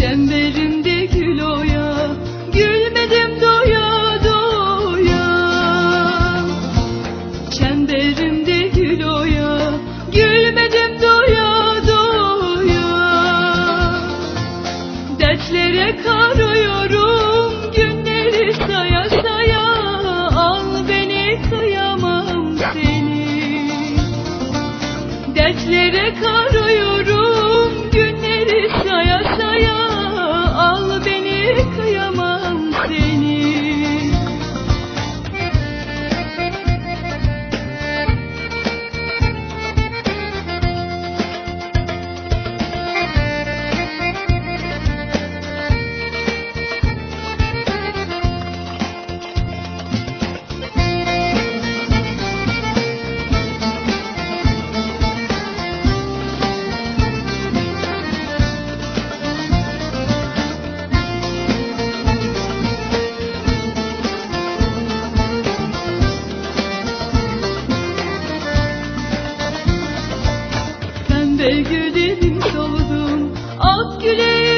Çemberimde gül oya Gülmedim doya doya. Çemberimde gül oya Gülmedim doya doya. Dertlere karıyorum Günleri saya saya. Al beni kıyamam seni. Dertlere karıyorum Sevgilinin soldum Ak güle